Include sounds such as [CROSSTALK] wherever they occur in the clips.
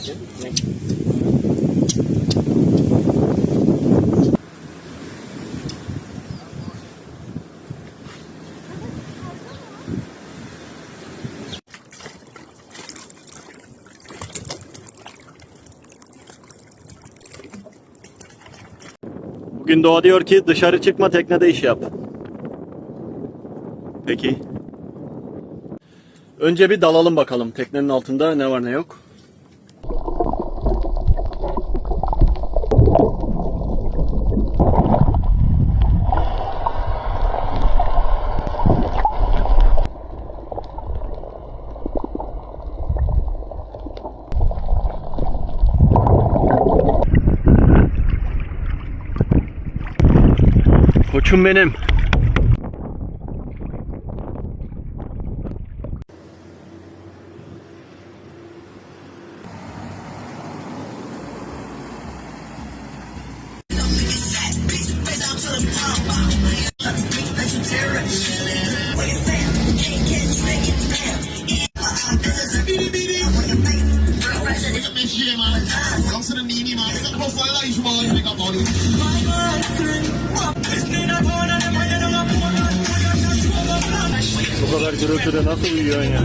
Bugün Doğa diyor ki dışarı çıkma teknede iş yap. Peki. Önce bir dalalım bakalım teknenin altında ne var ne yok. Koçum benim. Bu kadar gürültüde nasıl uyuyorsun ya?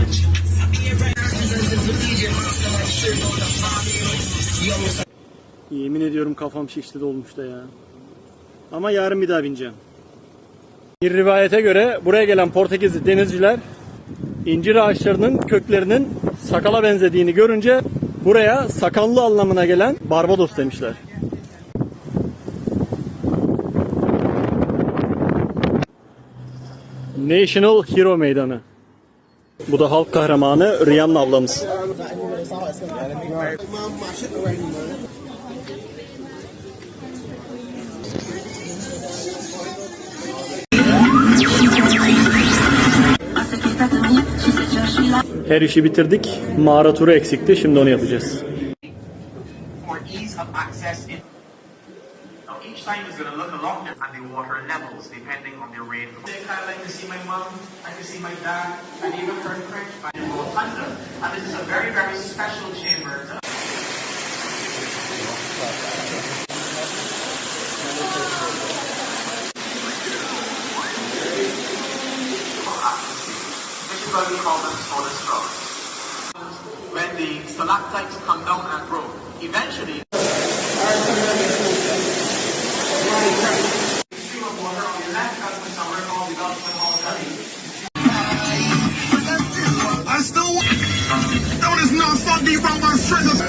Yemin ediyorum kafam şişti dolmuş da ya. Ama yarın bir daha bineceğim. Bir rivayete göre buraya gelen Portekizli denizciler incir ağaçlarının köklerinin sakala benzediğini görünce buraya sakallı anlamına gelen Barbados demişler. National Hero Meydanı. Bu da halk kahramanı Rihanna ablamız. Her işi bitirdik. Mağara turu eksikti. Şimdi onu yapacağız. Each time is going to look a lot different and the water levels depending on the rain. They kind of like to see my mom, I can see my dad, and even her French by Rotunda. And this is a very, very special chamber. To This is why we call them solar strokes. When the stalactites come down and grow, eventually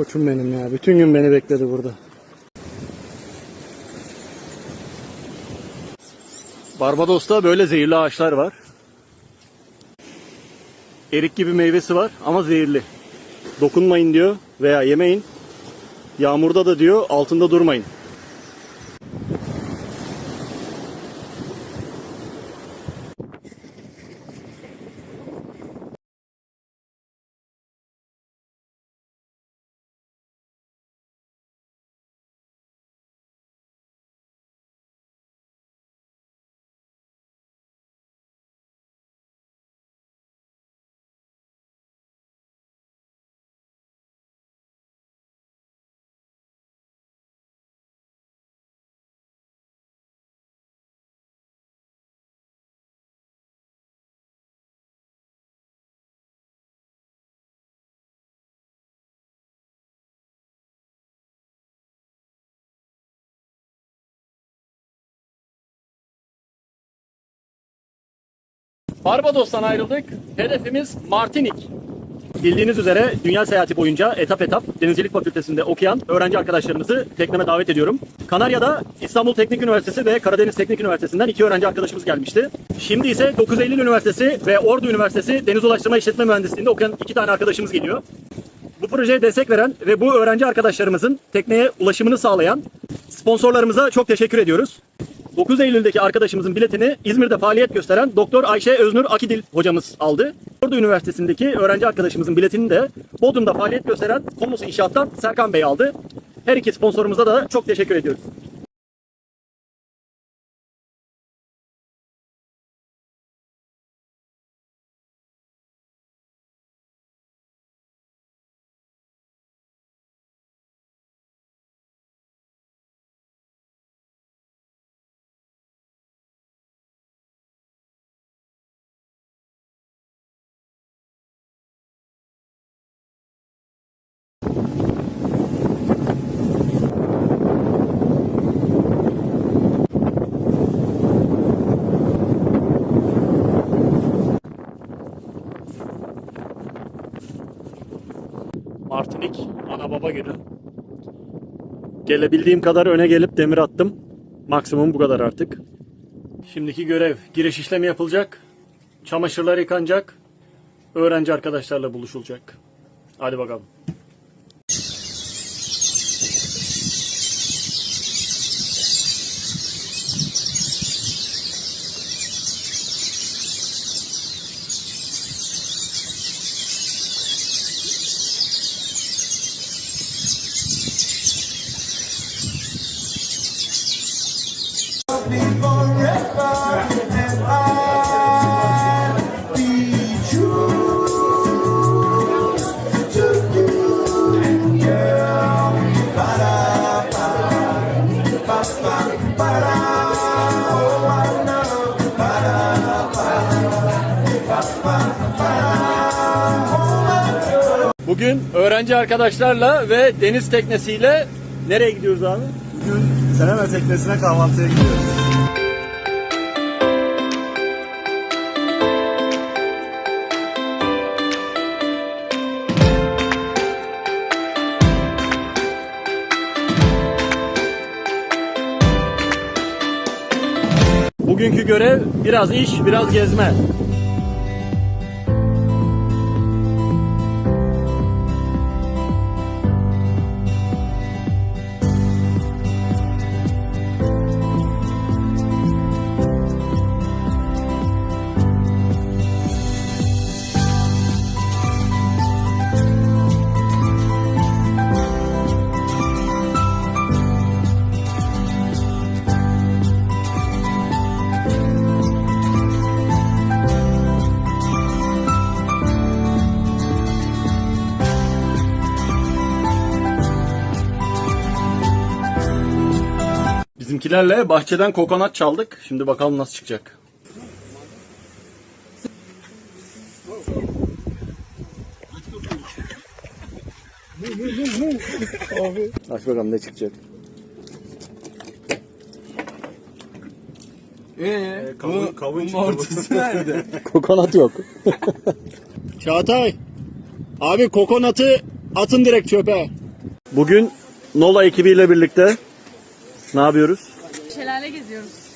Koçum benim ya. Bütün gün beni bekledi burada. Barbados'ta böyle zehirli ağaçlar var. Erik gibi meyvesi var ama zehirli. Dokunmayın diyor veya yemeyin. Yağmurda da diyor altında durmayın. Barbados'tan ayrıldık. Hedefimiz Martinik. bildiğiniz üzere dünya seyahati boyunca etap etap Denizcilik Fakültesi'nde okuyan öğrenci arkadaşlarımızı tekneme davet ediyorum. Kanarya'da İstanbul Teknik Üniversitesi ve Karadeniz Teknik Üniversitesi'nden iki öğrenci arkadaşımız gelmişti. Şimdi ise 9 Eylül Üniversitesi ve Ordu Üniversitesi Deniz Ulaştırma İşletme Mühendisliği'nde okuyan iki tane arkadaşımız geliyor. Bu projeye destek veren ve bu öğrenci arkadaşlarımızın tekneye ulaşımını sağlayan sponsorlarımıza çok teşekkür ediyoruz. 9 Eylül'deki arkadaşımızın biletini İzmir'de faaliyet gösteren Doktor Ayşe Öznur Akidil hocamız aldı. Ordu Üniversitesi'ndeki öğrenci arkadaşımızın biletini de Bodrum'da faaliyet gösteren Komos İnşaat'tan Serkan Bey aldı. Her iki sponsorumuza da çok teşekkür ediyoruz. Martinik ana baba günü. Gelebildiğim kadar öne gelip demir attım. Maksimum bu kadar artık. Şimdiki görev giriş işlemi yapılacak. Çamaşırlar yıkanacak. Öğrenci arkadaşlarla buluşulacak. Hadi bakalım. Bugün öğrenci arkadaşlarla ve deniz teknesiyle nereye gidiyoruz abi? Bugün Senemer Teknesi'ne kahvaltıya gidiyoruz. Bugünkü görev biraz iş, biraz gezme. Bizimkilerle bahçeden kokonat çaldık. Şimdi bakalım nasıl çıkacak. Aç bakalım ne çıkacak. Ee, kavun, kavun ortası nerede? [LAUGHS] Kokonat yok. [LAUGHS] Çağatay. Abi kokonatı atın direkt çöpe. Bugün Nola ekibiyle birlikte ne yapıyoruz? Şelale geziyoruz.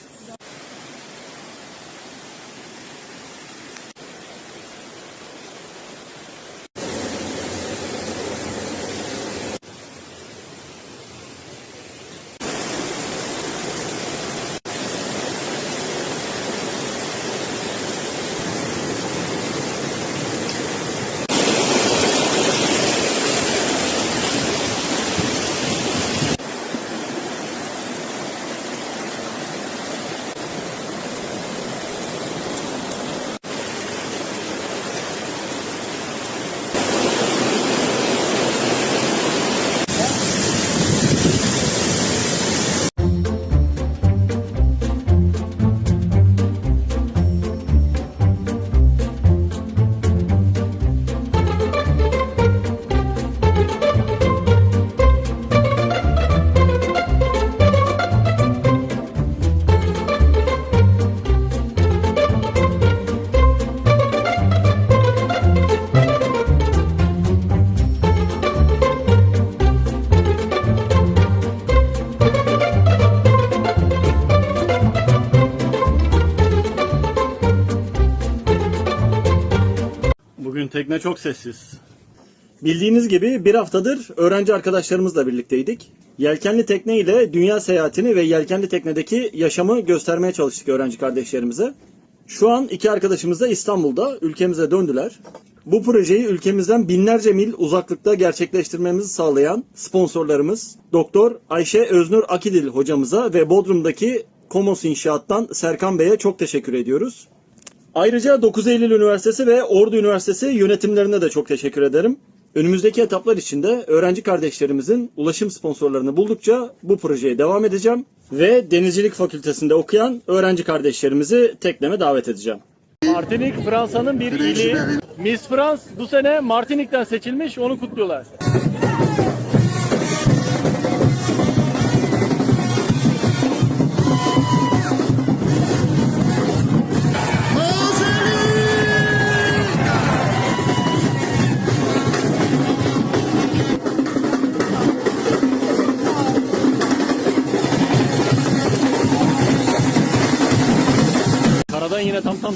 Tekne çok sessiz. Bildiğiniz gibi bir haftadır öğrenci arkadaşlarımızla birlikteydik. Yelkenli tekne ile dünya seyahatini ve yelkenli teknedeki yaşamı göstermeye çalıştık öğrenci kardeşlerimize. Şu an iki arkadaşımız da İstanbul'da ülkemize döndüler. Bu projeyi ülkemizden binlerce mil uzaklıkta gerçekleştirmemizi sağlayan sponsorlarımız Doktor Ayşe Öznur Akidil hocamıza ve Bodrum'daki Komos İnşaat'tan Serkan Bey'e çok teşekkür ediyoruz. Ayrıca 9 Eylül Üniversitesi ve Ordu Üniversitesi yönetimlerine de çok teşekkür ederim. Önümüzdeki etaplar içinde öğrenci kardeşlerimizin ulaşım sponsorlarını buldukça bu projeye devam edeceğim ve Denizcilik Fakültesinde okuyan öğrenci kardeşlerimizi tekneme davet edeceğim. Martinik Fransa'nın bir ili. Miss France bu sene Martinik'ten seçilmiş, onu kutluyorlar.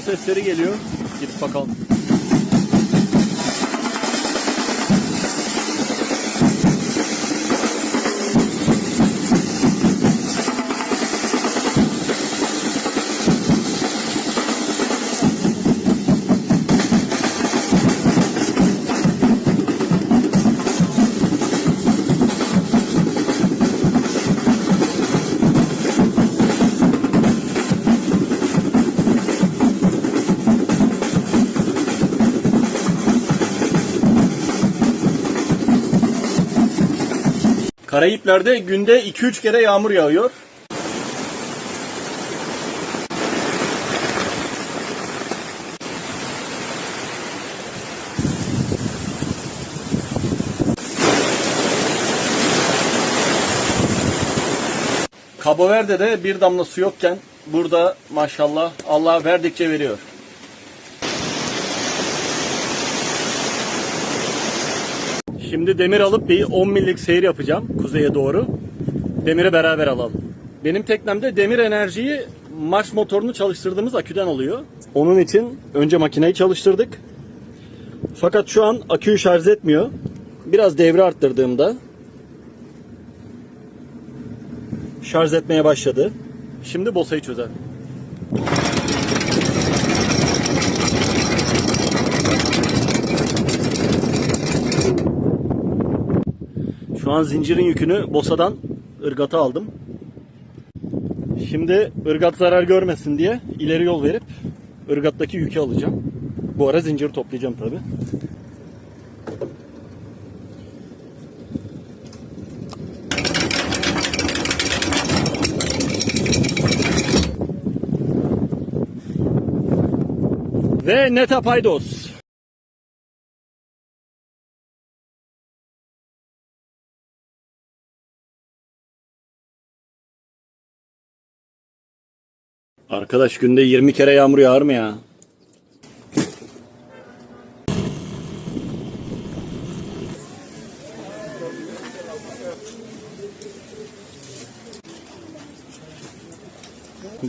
Sesleri geliyor. Gidip bakalım. Karayipler'de günde 2-3 kere yağmur yağıyor. Cabo Verde'de bir damla su yokken burada maşallah Allah verdikçe veriyor. Şimdi demir alıp bir 10 millik seyir yapacağım kuzeye doğru. Demiri beraber alalım. Benim teknemde demir enerjiyi marş motorunu çalıştırdığımız aküden alıyor. Onun için önce makineyi çalıştırdık. Fakat şu an aküyü şarj etmiyor. Biraz devre arttırdığımda şarj etmeye başladı. Şimdi bosayı çözer. Şu an zincirin yükünü Bosa'dan ırgata aldım. Şimdi ırgat zarar görmesin diye ileri yol verip ırgattaki yükü alacağım. Bu ara zinciri toplayacağım tabi. Ve neta paydos. Arkadaş günde 20 kere yağmur yağar mı ya?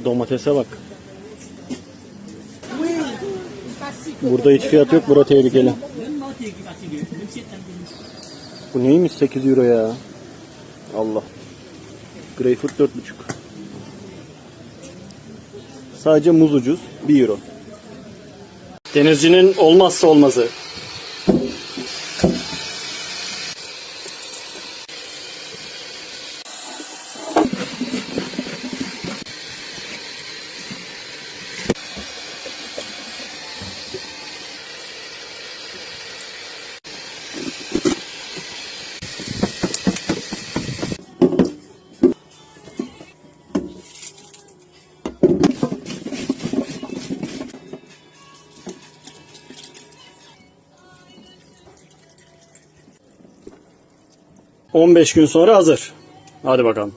Domatese bak. Burada hiç fiyat yok. Bura tehlikeli. Bu neymiş 8 euro ya? Allah. Greyfurt 4,5. Sadece muz ucuz. 1 euro. Denizcinin olmazsa olmazı. ...15 gün sonra hazır. Hadi bakalım.